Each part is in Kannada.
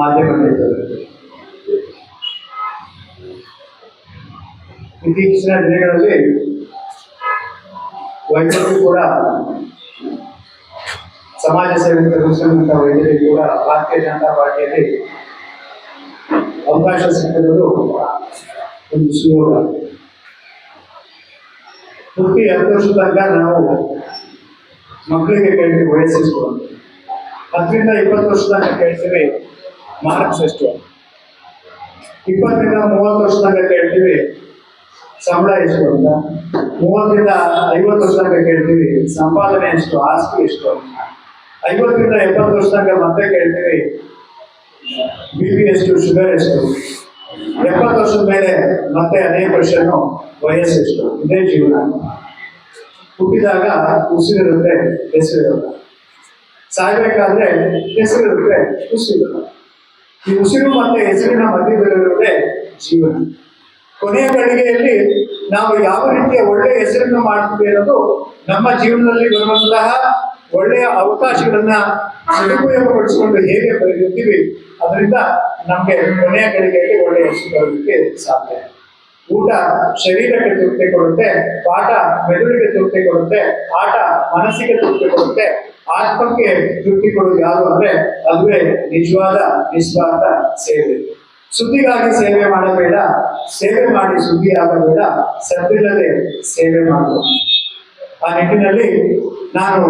ಮಾಧ್ಯಮ ಮಿತ್ರರು. ಇತ್ತೀಚಿನ ದಿನಗಳಲ್ಲಿ ವೈದ್ಯರು ಕೂಡ ಸಮಾಜ ಸೇವೆ ತೊಡಗಿಸಿರುವಂತಹ ವೈದ್ಯರಿಗೆ ಕೂಡ ಭಾರತೀಯ ಜನತಾ ಪಾರ್ಟಿಯಲ್ಲಿ ಅವಕಾಶ ಸಿಕ್ಕಿರುವುದು ಒಂದು ಸುಯೋಗ ಹುಟ್ಟಿ ಹತ್ತು ವರ್ಷ ತನಕ ನಾವು ಮಕ್ಕಳಿಗೆ ಕೇಳ್ತೀವಿ ವಯಸ್ಸೆಷ್ಟು ಅಂತ ಹತ್ತರಿಂದ ಇಪ್ಪತ್ತು ವರ್ಷ ತನಕ ಕೇಳ್ತೀವಿ ಮಾರ್ಕ್ಸ್ ಎಷ್ಟು? ಇಪ್ಪತ್ತರಿಂದ ಮೂವತ್ತು ವರ್ಷ ತನಕ ಕೇಳ್ತೀವಿ ಸಂಬಳ ಎಷ್ಟು? ಅಂತ ಮೂವತ್ತರಿಂದ ಐವತ್ತು ವರ್ಷ ತನಕ ಕೇಳ್ತೀವಿ ಸಂಪಾದನೆ ಎಷ್ಟು? ಆಸ್ತಿ ಎಷ್ಟು? ಅಂತ ಐವತ್ತರಿಂದ ಎಪ್ಪತ್ತು ವರ್ಷ ತನಕ ಮತ್ತೆ ಕೇಳ್ತೀವಿ. ಬಿ ಪಿ ಎಷ್ಟು? ಶುಗರ್ ಎಷ್ಟು? ಎಪ್ಪತ್ತು ವರ್ಷದ ಮೇಲೆ ಮತ್ತೆ ಅದೇ ಕ್ವಶನ್ ವಯಸ್ಸೆಷ್ಟು ಇದೇ ಜೀವನ. ಹುಟ್ಟಿದಾಗ ಉಸಿರಿರುತ್ತೆ, ಹೆಸರಿರುತ್ತೆ. ಸಾಯ್ಬೇಕಾದ್ರೆ ಹೆಸರಿರುತ್ತೆ ಉಸಿರಿರಲ್ಲ ಈ ಉಸಿರು ಮತ್ತೆ ಹೆಸರಿನ ಮಧ್ಯದಲ್ಲಿರುವುದೇ ಜೀವನ. ಕೊನೆಯ ಗಳಿಗೆಯಲ್ಲಿ ನಾವು ಯಾವ ರೀತಿಯ ಒಳ್ಳೆಯ ಹೆಸರನ್ನು ಮಾಡ್ತೀವಿ ಅನ್ನೋದು ನಮ್ಮ ಜೀವನದಲ್ಲಿ ಬರುವಂತಹ ಒಳ್ಳೆಯ ಅವಕಾಶಗಳನ್ನ ಸದುಪಯೋಗಪಡಿಸಿಕೊಂಡು ಹೇಗೆ ಬರೆಯುತ್ತೀವಿ ಅದರಿಂದ ನಮಗೆ ಕೊನೆಯ ಗಳಿಗೆಯಲ್ಲಿ ಒಳ್ಳೆಯ ಹೆಸರು ಬರೋದಕ್ಕೆ ಸಾಧ್ಯ. ಊಟ ಶರೀರಕ್ಕೆ ತೃಪ್ತಿ ಕೊಡುತ್ತೆ, ಪಾಠ ಮೆದುಳಿಗೆ ತೃಪ್ತಿ ಕೊಡುತ್ತೆ, ಆಟ ಮನಸ್ಸಿಗೆ ತೃಪ್ತಿ ಕೊಡುತ್ತೆ ಆತ್ಮಕ್ಕೆ ತೃಪ್ತಿ ಕೊಡೋದು ಯಾರು ಅಂದ್ರೆ ಅದುವೇ ನಿಜವಾದ, ನಿಸ್ವಾರ್ಥ ಸೇವೆ. ಸುದ್ದಿಗಾಗಿ ಸೇವೆ ಮಾಡಬೇಡ, ಸೇವೆ ಮಾಡಿ ಸುದ್ದಿ ಆಗಬೇಡ, ಸದ್ದಿಲ್ಲದೆ ಸೇವೆ ಮಾಡು ಆ ನಿಟ್ಟಿನಲ್ಲಿ ನಾನು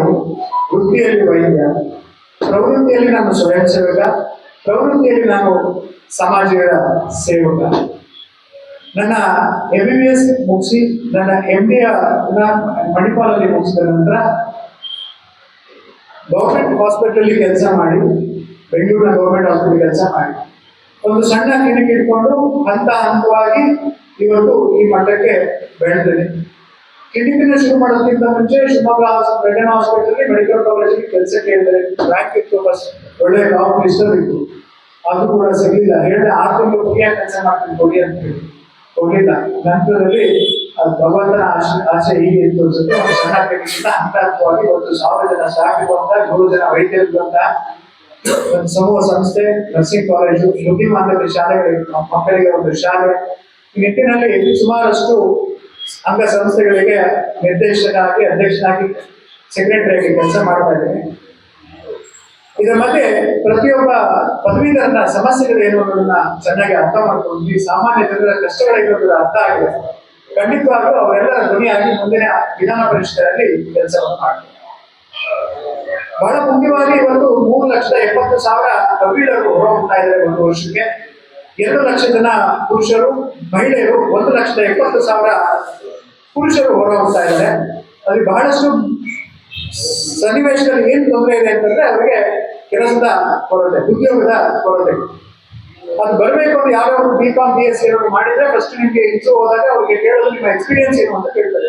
ವೃತ್ತಿಯಲ್ಲಿ ವೈದ್ಯ, ಪ್ರವೃತ್ತಿಯಲ್ಲಿ ನಾನು ಸ್ವಯಂ ಸೇವಕ, ಪ್ರವೃತ್ತಿಯಲ್ಲಿ ನಾನು ಸಮಾಜದ ಸೇವಕ. ನನ್ನ ಎಂ ಬಿ ಬಿ ಎಸ್ ಮುಗಿಸಿ, ನನ್ನ ಎಂ ಡಿ ಮಣಿಪಾಲಲ್ಲಿ ಮುಗಿಸಿದ ನಂತರ ಗೌರ್ಮೆಂಟ್ ಹಾಸ್ಪಿಟಲ್ ಕೆಲಸ ಮಾಡಿ ಬೆಂಗಳೂರಿನ ಗೌರ್ಮೆಂಟ್ ಹಾಸ್ಪಿಟಲ್ ಕೆಲಸ ಮಾಡಿ. ಒಂದು ಸಣ್ಣ ಕ್ಲಿನಿಕ್ ಇಟ್ಕೊಂಡು ಹಂತ ಹಂತವಾಗಿ ಇವತ್ತು ಈ ಮಟ್ಟಕ್ಕೆ ಬೆಳೆದಿದೆ. ಕ್ಲಿನಿಕ್ನ ಶುರು ಮಾಡೋದಕ್ಕಿಂತ ಮುಂಚೆ ಶಿವಮೊಗ್ಗ ಬೆಳ್ಳನ ಹಾಸ್ಪಿಟಲ್ ಮೆಡಿಕಲ್ ಕಾಲೇಜಲ್ಲಿ ಕೆಲಸಕ್ಕೆ ರ್ಯಾಂಕ್ ಇತ್ತು ಬಸ್ ಒಳ್ಳೆ ಲಾಭ ಇಷ್ಟ ಇತ್ತು. ಅದು ಕೂಡ ಸಿಗಲಿಲ್ಲ. ಹೇಳಿದ್ರೆ ಆರು ತಿಂಗಳು ಕೆಲಸ ಮಾಡ್ತೀನಿ, ಕೊಡಿ ಅಂತ ಹೇಳಿ. ಕೊಡಲಿಲ್ಲ ನಂತರದಲ್ಲಿ ಅದು ಭಗವಂತನ ಆಶೆ ಆಸೆ ಹೀಗೆ ಅಂತ ಒಂದು ಸಣ್ಣ ಹಂತ ಹಂತವಾಗಿ ಒಂದು ಸಾವಿರ ಜನ ಸ್ಟಾಫ್ ಅಂತ ನೂರು ಜನ ವೈದ್ಯರು ಬಂದ. ಒಂದು ಸಮೂಹ ಸಂಸ್ಥೆ, ನರ್ಸಿಂಗ್ ಕಾಲೇಜು ಶ್ರುತಿ ಮಾನವ ಶಾಲೆಗಳಿಗೆ ಮಕ್ಕಳಿಗೆ ಒಂದು ಶಾಲೆ. ಈ ನಿಟ್ಟಿನಲ್ಲಿ ಸುಮಾರಷ್ಟು ಅಂಗ ಸಂಸ್ಥೆಗಳಿಗೆ ನಿರ್ದೇಶಕನಾಗಿ ಅಧ್ಯಕ್ಷನಾಗಿ ಸೆಕ್ರೆಟರಿ ಆಗಿ ಕೆಲಸ ಮಾಡ್ತಾ ಇದ್ದೀನಿ. ಇದರ ಮಧ್ಯೆ ಪ್ರತಿಯೊಬ್ಬ ಪದವೀಧರನ ಸಮಸ್ಯೆಗಳು ಏನು ಅನ್ನೋದನ್ನ ಚೆನ್ನಾಗಿ ಅರ್ಥ ಮಾಡ್ಕೊಂಡು ಈ ಸಾಮಾನ್ಯ ಜನರ ಕಷ್ಟಗಳಿರೋದ್ರ ಅರ್ಥ ಆಗಿದೆ. ಖಂಡಿತವಾಗ್ಲೂ ಅವರೆಲ್ಲರ ಧ್ವನಿಯಾಗಿ ಮುಂದಿನ ವಿಧಾನ ಪರಿಷತ್ತಲ್ಲಿ ಕೆಲಸವನ್ನು ಮಾಡ್ತಾರೆ. ಬಹಳ ಮುಖ್ಯವಾಗಿ ಇವತ್ತು ಮೂರು ಲಕ್ಷದ ಎಪ್ಪತ್ತು ಸಾವಿರ ಹೊರ ಹೋಗ್ತಾ ಇದ್ದಾರೆ ಒಂದು ವರ್ಷಕ್ಕೆ. ಎರಡು ಲಕ್ಷ ಜನ ಪುರುಷರು, ಮಹಿಳೆಯರು, ಒಂದು ಲಕ್ಷದ ಎಪ್ಪತ್ತು ಸಾವಿರ ಪುರುಷರು ಹೋಗ್ತಾ ಇದ್ದಾರೆ. ಅಲ್ಲಿ ಬಹಳಷ್ಟು ಸನ್ನಿವೇಶದಲ್ಲಿ ಏನ್ ತೊಂದರೆ ಇದೆ ಅಂತಂದ್ರೆ ಅವರಿಗೆ ಕೆಲಸದ ಕೊರತೆ, ಉದ್ಯೋಗದ ಕೊರತೆ. ಅದು ಬರಬೇಕು ಅಂದ್ರೆ ಯಾವ್ಯಾವ ಬಿ ಕಾಮ್ ಬಿ ಎಸ್ ಏನಾದ್ರು ಮಾಡಿದ್ರೆ ಫಸ್ಟ್ ನಿಮಗೆ ಇನ್ಸು ಹೋದಾಗ ಅವ್ರಿಗೆ ಕೇಳೋದು ನಿಮ್ಮ ಎಕ್ಸ್ಪೀರಿಯನ್ಸ್ ಏನು ಅಂತ ಕೇಳ್ತಾರೆ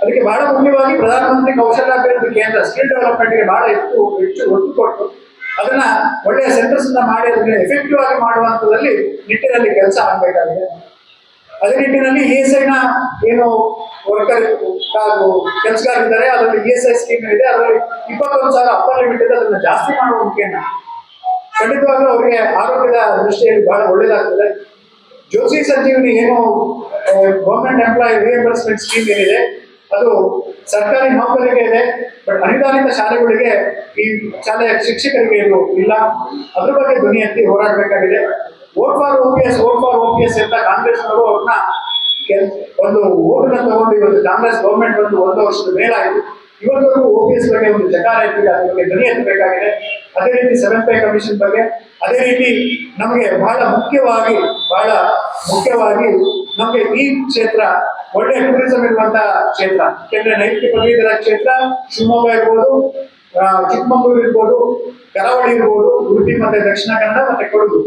ಅದಕ್ಕೆ ಬಹಳ ಮುಖ್ಯವಾಗಿ ಪ್ರಧಾನಮಂತ್ರಿ ಕೌಶಲ್ಯಾಭಿವೃದ್ಧಿ ಕೇಂದ್ರ ಸ್ಕಿಲ್ ಡೆವಲಪ್ಮೆಂಟ್ಗೆ ಬಹಳ ಹೆಚ್ಚು ಹೆಚ್ಚು ಒತ್ತು ಕೊಟ್ಟು ಅದನ್ನ ಒಳ್ಳೆಯ ಸೆಂಟರ್ಸ್ ಮಾಡಿ, ಅದನ್ನ ಎಫೆಕ್ಟಿವ್ ಆಗಿ ಮಾಡುವಂತದಲ್ಲಿ ನಿಟ್ಟಿನಲ್ಲಿ ಕೆಲಸ ಆಗಬೇಕಾಗಿದೆ. ಅದೇ ನಿಟ್ಟಿನಲ್ಲಿ ಇ ಎಸ್ ಐನ ಏನು ವರ್ಕರ್ ಕೆಲಸಗಾರಿದ್ದಾರೆ, ಅದರಲ್ಲಿ ಇ ಎಸ್ ಐ ಸ್ಕೀಮ್ ಇದೆ, ಅದರಲ್ಲಿ ಇಪ್ಪತ್ತೊಂದು ಸಾವಿರ ಅಪ್ಪರ್ ಲಿಮಿಟ್ ಇದೆ, ಅದನ್ನ ಜಾಸ್ತಿ ಮಾಡುವ ಮುಖೇನ ಖಂಡಿತವಾಗ್ಲೂ ಅವರಿಗೆ ಆರೋಗ್ಯದ ದೃಷ್ಟಿಯಲ್ಲಿ ಬಹಳ ಒಳ್ಳೇದಾಗ್ತದೆ. ಜ್ಯೋತಿ ಸಂಜೀವಿನಿ ಏನು ಗೌರ್ಮೆಂಟ್ ಎಂಪ್ಲಾಯ್ ರಿಯಂಬರ್ಸ್ಮೆಂಟ್ ಸ್ಕೀಮ್ ಏನಿದೆ, ಅದು ಸರ್ಕಾರಿ ನೌಕರಿಗೆ ಇದೆ ಬಟ್ ಅನುದಾನಿತ ಶಾಲೆಗಳಿಗೆ ಈ ಶಾಲೆಯ ಶಿಕ್ಷಕರಿಗೆ ಇದು ಇಲ್ಲ. ಅದ್ರ ಬಗ್ಗೆ ಧ್ವನಿ ಎತ್ತಿ ಹೋರಾಡಬೇಕಾಗಿದೆ. Vote for O P S vote for O P S ಅಂತ ಕಾಂಗ್ರೆಸ್ನವರು ಅವ್ರನ್ನ ಒಂದು ಓಟನ್ನ ತಗೊಂಡು ಇವತ್ತು ಕಾಂಗ್ರೆಸ್ ಗೌರ್ಮೆಂಟ್ ಒಂದು ಒಂದು ವರ್ಷದ ಮೇಲಾಯಿತು. ಇವತ್ತವರೆಗೂ ಓ ಪಿ ಎಸ್ ಬಗ್ಗೆ ಒಂದು ಜಕಾರ ಎತ್ತಿಲ್ಲ ಅದ್ರ ಬಗ್ಗೆ ಧ್ವನಿ ಎತ್ತಬೇಕಾಗಿದೆ. ಅದೇ ರೀತಿ ಸೆವೆನ್ ಪೇ ಕಮಿಷನ್ ಬಗ್ಗೆ, ಅದೇ ರೀತಿ ನಮಗೆ ಬಹಳ ಮುಖ್ಯವಾಗಿ ಬಹಳ ಮುಖ್ಯವಾಗಿ ನಮಗೆ ಈ ಕ್ಷೇತ್ರ, ಒಳ್ಳೆ ಟೂರಿಸಂ ಇರುವಂತಹ ಕ್ಷೇತ್ರ. ಯಾಕೆಂದ್ರೆ ನೈತಿಕ ಪದವೀಧರ ಕ್ಷೇತ್ರ, ಶಿವಮೊಗ್ಗ ಇರ್ಬೋದು ಚಿಕ್ಕಮಗಳೂರು ಇರ್ಬೋದು, ಕರಾವಳಿ ಇರ್ಬೋದು, ಉಡುಪಿ ಮತ್ತೆ ದಕ್ಷಿಣ ಕನ್ನಡ ಮತ್ತೆ ಕೊಡಗು.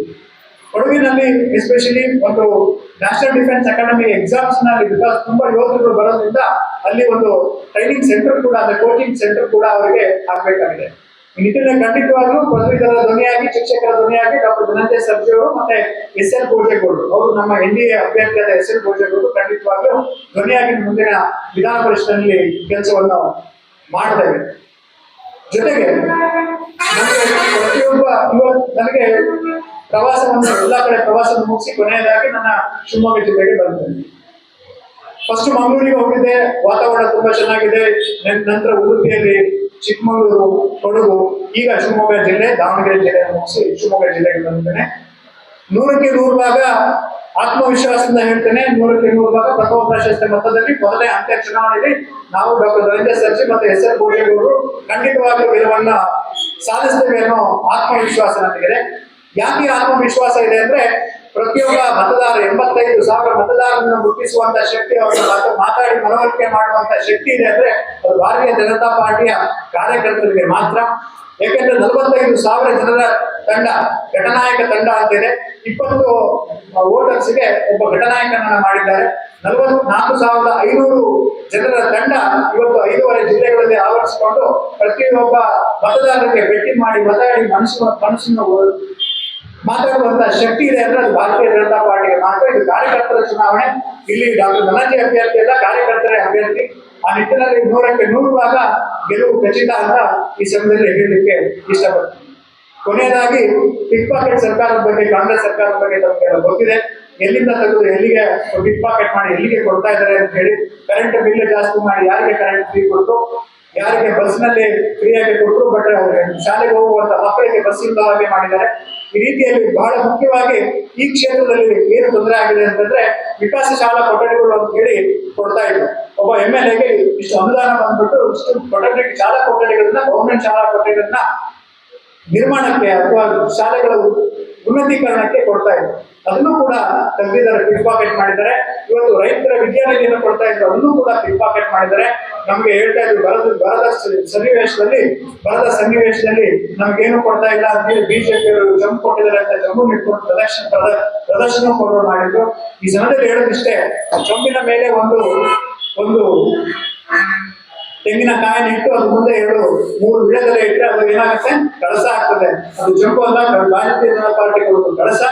ಕೊಡಗಿನಲ್ಲಿ ಎಸ್ಪೆಷಲಿ ಒಂದು ನ್ಯಾಷನಲ್ ಡಿಫೆನ್ಸ್ ಅಕಾಡೆಮಿ ಎಕ್ಸಾಮ್ಸ್ನಲ್ಲಿ ಬಿಕಾಸ್ ತುಂಬಾ ಯೋಧರು ಬರೋದ್ರಿಂದ ಅಲ್ಲಿ ಒಂದು ಟ್ರೈನಿಂಗ್ ಸೆಂಟರ್ ಕೂಡ, ಅಂದ್ರೆ ಕೋಚಿಂಗ್ ಸೆಂಟರ್ ಕೂಡ ಅವರಿಗೆ ಹಾಕಬೇಕಾಗಿದೆ. ಈ ನಿಟ್ಟಿನಲ್ಲಿ ಖಂಡಿತವಾಗ್ಲೂ ಪದವೀಧರ ಧ್ವನಿಯಾಗಿ, ಶಿಕ್ಷಕರ ಧ್ವನಿಯಾಗಿ ಡಾಕ್ಟರ್ ಧನಂಜಯ ಸರ್ಜಿ ಅವರು ಮತ್ತೆ ಎಸ್ ಎಲ್ ಭೋಜೇಗೌಡರು. ಅವರು ನಮ್ಮ ಎನ್ ಡಿ ಎ ಅಭ್ಯರ್ಥಿಯಾದ ಎಸ್ ಎಲ್ ಭೋಜೇಗೌಡರು ಖಂಡಿತವಾಗ್ಲೂ ಧ್ವನಿಯಾಗಿ ಮುಂದಿನ ವಿಧಾನ ಪರಿಷತ್ನಲ್ಲಿ ಕೆಲಸವನ್ನು ಮಾಡ್ತೇವೆ. ಜೊತೆಗೆ ಪ್ರತಿಯೊಬ್ಬ ನನಗೆ ಪ್ರವಾಸವನ್ನು ಎಲ್ಲ ಕಡೆ ಪ್ರವಾಸ ಮುಗಿಸಿ ಕೊನೆಯದಾಗಿ ನನ್ನ ಶಿವಮೊಗ್ಗ ಜಿಲ್ಲೆಗೆ ಬಂದಿದ್ದೇನೆ ಫಸ್ಟ್ ಮಂಗಳೂರಿಗೆ ಹೋಗಿದ್ದೆ, ವಾತಾವರಣ ತುಂಬಾ ಚೆನ್ನಾಗಿದೆ. ನಂತರ ಉಡುಪಿಯಲ್ಲಿ ಚಿಕ್ಕಮಗಳೂರು, ಕೊಡಗು, ಈಗ ಶಿವಮೊಗ್ಗ ಜಿಲ್ಲೆ, ದಾವಣಗೆರೆ ಜಿಲ್ಲೆಯನ್ನು ಮುಗಿಸಿ ಶಿವಮೊಗ್ಗ ಜಿಲ್ಲೆಗೆ ಬಂದಿದ್ದೇನೆ. ನೂರಕ್ಕೆ ನೂರು ಭಾಗ ಆತ್ಮವಿಶ್ವಾಸದಿಂದ ಹೇಳ್ತೇನೆ. ನೂರಕ್ಕೆ ನೂರು ಭಾಗ ಪ್ರಥಮ ಪ್ರಶಸ್ತಿ ಮೊತ್ತದಲ್ಲಿ ಮೊದಲೇ ಅಂತ್ಯ ಚುನಾವಣೆಯಲ್ಲಿ ನಾವು ಡಾಕ್ಟರ್ ರವೀಂದ್ರ ಸರ್ಜಿ ಮತ್ತು ಎಸ್ ಎಲ್ ಬೋಜೇಗೌಡರು ಖಂಡಿತವಾಗಿಯೂ ಗೆಲುವನ್ನ ಸಾಧಿಸ್ತೇವೆ ಅನ್ನೋ ಆತ್ಮವಿಶ್ವಾಸ ನನಗಿದೆ ಯಾಕೆ ಆತ್ಮವಿಶ್ವಾಸ ಇದೆ ಅಂದ್ರೆ ಪ್ರತಿಯೊಬ್ಬ ಮತದಾರ ಎಂಬತ್ತೈದು ಸಾವಿರ ಮತದಾರರನ್ನು ಮುಟ್ಟಿಸುವಂತ ಶಕ್ತಿ ಅವರ ಮಾತು ಮಾತಾಡಿ ಮನವರಿಕೆ ಮಾಡುವಂತ ಶಕ್ತಿ ಇದೆ ಅಂದ್ರೆ ಅದು ಭಾರತೀಯ ಜನತಾ ಪಾರ್ಟಿಯ ಕಾರ್ಯಕರ್ತರಿಗೆ ಮಾತ್ರ. ಯಾಕೆಂದ್ರೆ ನಲವತ್ತೈದು ಸಾವಿರ ಜನರ ತಂಡ, ಘಟನಾಯಕ ತಂಡ ಅಂತಿದೆ ಇಪ್ಪತ್ತು ವೋಟರ್ಸ್ಗೆ ಒಬ್ಬ ಘಟನಾಯಕನನ್ನ ಮಾಡಿದ್ದಾರೆ. ನಲವತ್ನಾಲ್ಕು ಸಾವಿರದ ಐನೂರು ಜನರ ತಂಡ ಇವತ್ತು ಐದೂವರೆ ಜಿಲ್ಲೆಗಳಲ್ಲಿ ಆವರಿಸಿಕೊಂಡು ಪ್ರತಿಯೊಬ್ಬ ಮತದಾರರಿಗೆ ಭೇಟಿ ಮಾಡಿ ಮತದಾಡಿ ಮನಸ್ಸು, ಮನಸ್ಸನ್ನು ಮಾತಾಡುವಂತ ಶಕ್ತಿ ಇದೆ ಅಂದ್ರೆ ಅದು ಭಾರತೀಯ ಜನತಾ ಪಾರ್ಟಿಗೆ ಮಾತ್ರ. ಇದು ಕಾರ್ಯಕರ್ತರ ಚುನಾವಣೆ. ಇಲ್ಲಿ ಡಾಕ್ಟರ್ ಧನಂಜಯ ಅಭ್ಯರ್ಥಿ ಅಲ್ಲ, ಕಾರ್ಯಕರ್ತರೇ ಅಭ್ಯರ್ಥಿ. ಆ ನಿಟ್ಟಿನಲ್ಲಿ ನೂರಕ್ಕೆ ನೂರು ಭಾಗ ಗೆಲುವು ಖಚಿತ ಅಂತ ಈ ಸಮಯದಲ್ಲಿ ಹೇಳಲಿಕ್ಕೆ ಇಷ್ಟಪಡ್ತೀನಿ. ಕೊನೆಯದಾಗಿ ಪಿಕ್ ಪಾಕೆಟ್ ಸರ್ಕಾರದ ಬಗ್ಗೆ, ಕಾಂಗ್ರೆಸ್ ಸರ್ಕಾರದ ಬಗ್ಗೆ ತಮಗೆಲ್ಲ ಗೊತ್ತಿದೆ. ಎಲ್ಲಿಂದ ತೆಗೆದು ಎಲ್ಲಿಗೆ ಪಿಕ್ ಪಾಕೆಟ್ ಮಾಡಿ ಎಲ್ಲಿಗೆ ಕೊಡ್ತಾ ಇದ್ದಾರೆ ಅಂತ ಹೇಳಿ ಕರೆಂಟ್ ಬಿಲ್ ಜಾಸ್ತಿ ಮಾಡಿ ಯಾರಿಗೆ ಕರೆಂಟ್ ಫ್ರೀ ಕೊಟ್ಟು ಯಾರಿಗೆ ಬಸ್ನಲ್ಲಿ ಫ್ರೀಯಾಗಿ ಕೊಟ್ಟರು ಬಟ್ ಶಾಲೆಗೆ ಹೋಗುವಂತ ಮಕ್ಕಳಿಗೆ ಬಸ್ ಇಲ್ಲವಾಗಿ ಮಾಡಿದ್ದಾರೆ. ಈ ರೀತಿಯಲ್ಲಿ ಬಹಳ ಮುಖ್ಯವಾಗಿ ಈ ಕ್ಷೇತ್ರದಲ್ಲಿ ಏನು ತೊಂದರೆ ಆಗಿದೆ ಅಂತಂದ್ರೆ ವಿಕಾಸ ಶಾಲಾ ಕೊಠಡಿಗಳು ಅಂತ ಹೇಳಿ ಕೊಡ್ತಾ ಇದ್ರು. ಒಬ್ಬ ಎಂ ಎಲ್ ಎಗೆ ಇಷ್ಟು ಅನುದಾನ ಬಂದ್ಬಿಟ್ಟು ಇಷ್ಟು ಕೊಠಡಿ, ಶಾಲಾ ಕೊಠಡಿಗಳನ್ನ ಗೌರ್ಮೆಂಟ್ ಶಾಲಾ ಕೊಠಡಿಗಳನ್ನ ನಿರ್ಮಾಣಕ್ಕೆ ಅಥವಾ ಶಾಲೆಗಳ ಉನ್ನತೀಕರಣಕ್ಕೆ ಕೊಡ್ತಾ ಇದ್ರು. ಅದನ್ನು ಕೂಡ ತೆಗೆದಿದ್ದಾರೆ ಪಿಕ್ ಪಾಕೆಟ್ ಮಾಡಿದ್ದಾರೆ. ಇವತ್ತು ರೈತರ ವಿದ್ಯಾನಿಧಿಯನ್ನು ಕೊಡ್ತಾ ಇದ್ರು ಅದನ್ನು ಕೂಡ ಪಿಕ್ ಪಾಕೆಟ್ ಮಾಡಿದ್ದಾರೆ. ನಮಗೆ ಹೇಳ್ತಾ ಇದ್ರು, ಬರದ ಬರದ ಸನ್ನಿವೇಶದಲ್ಲಿ ಬರದ ಸನ್ನಿವೇಶದಲ್ಲಿ ನಮ್ಗೇನು ಕೊಡ್ತಾ ಇಲ್ಲ ಅಂತ ಹೇಳಿ ಬಿಜೆಪಿ ಅವರು ಜಂಪ್ ಕೊಟ್ಟಿದ್ದಾರೆ ಅಂತ ಜಮ್ಮು ಇಟ್ಕೊಂಡು ಪ್ರದರ್ಶನ ಪ್ರದ- ಪ್ರದರ್ಶನ ಕೊಡೋ ಮಾಡಿದ್ರು. ಈ ಜನದಲ್ಲಿ ಹೇಳೋದಿಷ್ಟೇ ಜಮ್ಮಿನ ಮೇಲೆ ಒಂದು ಒಂದು ತೆಂಗಿನ ಕಾಯಿನ ಇಟ್ಟು ಅದ್ರ ಮುಂದೆ ಎರಡು, ಮೂರು ವಿಳೆದೆಲೆ ಇಟ್ಟರೆ ಅದು ಏನಾಗುತ್ತೆ? ಕಳಸ ಆಗ್ತದೆ. ಅದು ಜಂಪು ಅಲ್ಲ, ಭಾರತೀಯ ಜನತಾ ಪಾರ್ಟಿ ಕಳಸ.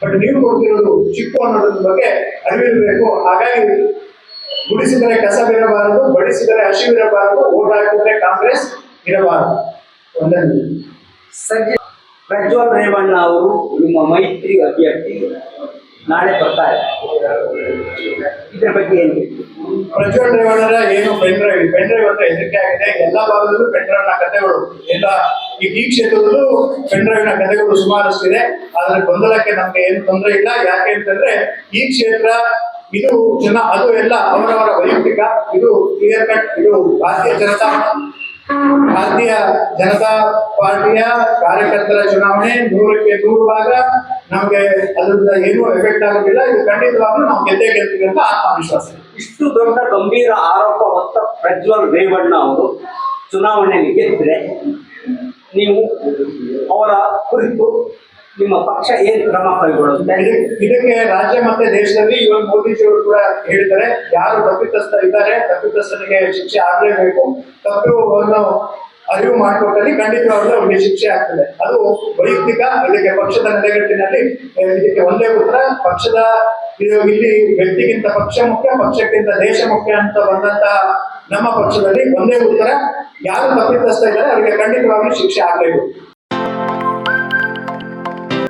ಬಟ್ ನೀವು ಕೊಡ್ತಿರೋದು ಚಿಕ್ಕು ಅನ್ನೋದ್ರ ಬಗ್ಗೆ ಅರಿವಿರಬೇಕು. ಹಾಗಾಗಿ ಗುಡಿಸಿದರೆ ಕಸವಿರಬಾರದು ಬಡಿಸಿದರೆ ಹಸಿವಿರಬಾರದು ಓಟ್ ಹಾಕಿದ್ರೆ ಕಾಂಗ್ರೆಸ್ ಇರಬಾರದು. ಒಂದನೇ ಸಜ್ಜೆ ಪ್ರಜ್ವಲ್ ರೇವಣ್ಣ ಅವರು ನಿಮ್ಮ ಮೈತ್ರಿ ಅಭ್ಯರ್ಥಿ. ನಾಳೆ ಬರ್ತಾರೆ ಇದ್ರ ಬಗ್ಗೆ ಏನು? ಪ್ರಜ್ವಲ್ ರೇವಣ್ಣರ ಏನು ಪೆನ್ ಡ್ರೈವ್ ಪೆನ್ ಡ್ರೈವ್ ಅಂತ ಹೆದರಿಕೆ ಆಗಿದೆ. ಎಲ್ಲ ಭಾಗದಲ್ಲೂ ಪೆನ್ನ ಕಥೆಗಳು. ಎಲ್ಲ ಈ ಈ ಕ್ಷೇತ್ರದಲ್ಲೂ ಪೆನ್ ಡ್ರೈವ್ನ ಕಥೆಗಳು ಸುಮಾರಷ್ಟಿದೆ. ಆದ್ರೆ ಗೊಂದಲಕ್ಕೆ ನಮ್ಗೆ ಏನು ತೊಂದರೆ ಇಲ್ಲ. ಯಾಕೆ ಅಂತಂದ್ರೆ ಈ ಕ್ಷೇತ್ರ, ಇದು ಜನ, ಅದು ಎಲ್ಲ ಅವರವರ ವೈಯಕ್ತಿಕ. ಇದು ಕ್ಲಿಯರ್ ಕಟ್, ಇದು ಭಾರತೀಯ ಜನತಾ ಭಾರತೀಯ ಜನತಾ ಪಾರ್ಟಿಯ ಕಾರ್ಯಕರ್ತರ ಚುನಾವಣೆ ನೂರಕ್ಕೆ ನೂರು ಭಾಗ ನಮಗೆ ಅದರಿಂದ ಏನೂ ಎಫೆಕ್ಟ್ ಆಗೋದಿಲ್ಲ ಇದು ಖಂಡಿತವಾಗ್ಲೂ ನಾವು ಗೆದ್ದೇ ಗೆಲ್ತೀವಿ ಅಂತ ಆತ್ಮವಿಶ್ವಾಸ. ಇಷ್ಟು ದೊಡ್ಡ ಗಂಭೀರ ಆರೋಪ ಹೊತ್ತ ಪ್ರಜ್ವಲ್ ರೇವಣ್ಣ ಅವರು ಚುನಾವಣೆಯಲ್ಲಿ ಗೆದ್ದರೆ ನೀವು ಅವರ ಕುರಿತು ನಿಮ್ಮ ಪಕ್ಷ ಏನು ಕ್ರಮ ಕೈಗೊಳ್ಳುತ್ತೆ ಇದಕ್ಕೆ ರಾಜ್ಯ ಮತ್ತೆ ದೇಶದಲ್ಲಿ ಇವಾಗ ಮೋದಿಜಿಯವರು ಕೂಡ ಹೇಳಿದ್ದಾರೆ, ಯಾರು ತಪ್ಪಿತಸ್ಥ ಇದ್ದಾರೆ, ತಪ್ಪಿತಸ್ಥನಿಗೆ ಶಿಕ್ಷೆ ಆಗಲೇಬೇಕು. ತಪ್ಪುವನ್ನು ಅರಿವು ಮಾಡಿಕೊಟ್ಟಲ್ಲಿ ಖಂಡಿತವಾಗ್ಲೂ ಅವರಿಗೆ ಶಿಕ್ಷೆ ಆಗ್ತದೆ. ಅದು ವೈಯಕ್ತಿಕ ಇದಕ್ಕೆ ಪಕ್ಷದ ನೆಲೆಗಟ್ಟಿನಲ್ಲಿ ಇದಕ್ಕೆ ಒಂದೇ ಉತ್ತರ, ಪಕ್ಷದ ಇಲ್ಲಿ ವ್ಯಕ್ತಿಗಿಂತ ಪಕ್ಷ ಮುಖ್ಯ, ಪಕ್ಷಕ್ಕಿಂತ ದೇಶ ಮುಖ್ಯ ಅಂತ ಬಂದಂತ ನಮ್ಮ ಪಕ್ಷದಲ್ಲಿ ಒಂದೇ ಉತ್ತರ, ಯಾರು ತಪ್ಪಿತಸ್ಥ ಇದ್ದಾರೆ, ಅವರಿಗೆ ಖಂಡಿತವಾಗ್ಲೂ ಶಿಕ್ಷೆ ಆಗಲೇಬೇಕು.